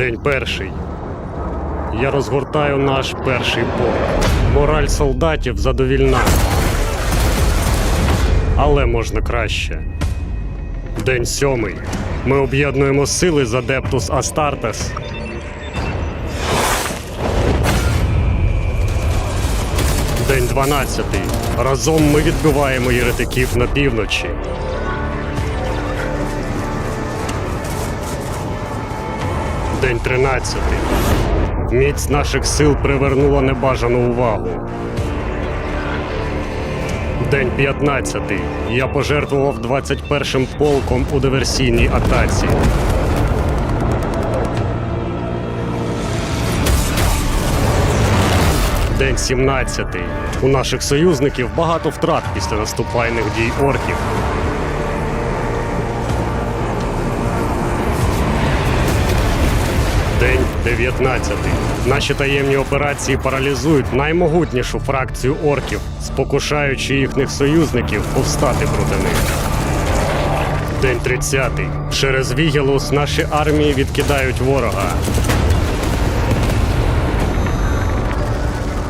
День перший. Я розгортаю наш перший полк. Мораль солдатів задовільна. Але можна краще. День сьомий. Ми об'єднуємо сили з Адептус Астартес. День 12. Разом ми відбиваємо єретиків на півночі. День 13. Міць наших сил привернула небажану увагу. День 15. Я пожертвував 21-м полком у диверсійній атаці. День 17. У наших союзників багато втрат після наступальних дій орків. День 19. Наші таємні операції паралізують наймогутнішу фракцію орків, спокушаючи їхніх союзників повстати проти них. День 30. Через Вігелус наші армії відкидають ворога.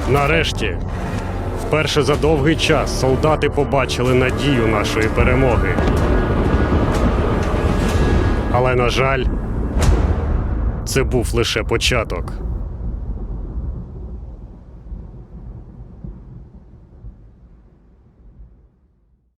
Нарешті, вперше за довгий час солдати побачили надію нашої перемоги. Але, на жаль, це був лише початок.